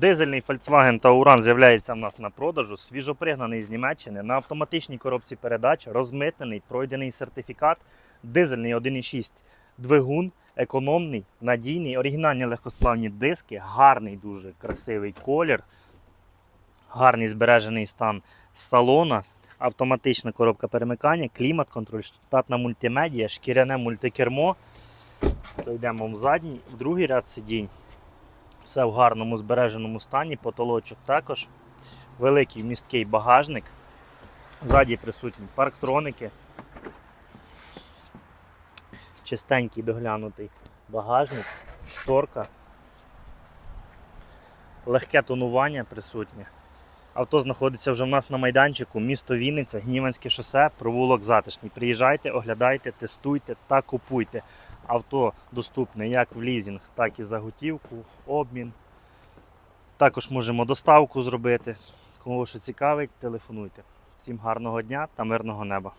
Дизельний Volkswagen Tauran з'являється в нас на продажу, свіжопригнаний з Німеччини, на автоматичній коробці передач, розмитнений, пройдений сертифікат, дизельний 1,6 двигун, економний, надійний, оригінальні легкосплавні диски, гарний, дуже красивий колір, гарний збережений стан салона, автоматична коробка перемикання, клімат, контроль, штатна мультимедія, шкіряне мультикермо. Зайдемо в задній, в другий ряд сидінь. Все в гарному збереженому стані, потолочок також. Великий місткий багажник. Ззаді присутні парктроники. Чистенький доглянутий багажник, шторка. Легке тонування присутнє. Авто знаходиться вже в нас на майданчику, місто Вінниця, Гніванське шосе, провулок затишний. Приїжджайте, оглядайте, тестуйте та купуйте. Авто доступне як в лізінг, так і за готівку, обмін. Також можемо доставку зробити. Кому що цікавить, телефонуйте. Всім гарного дня та мирного неба.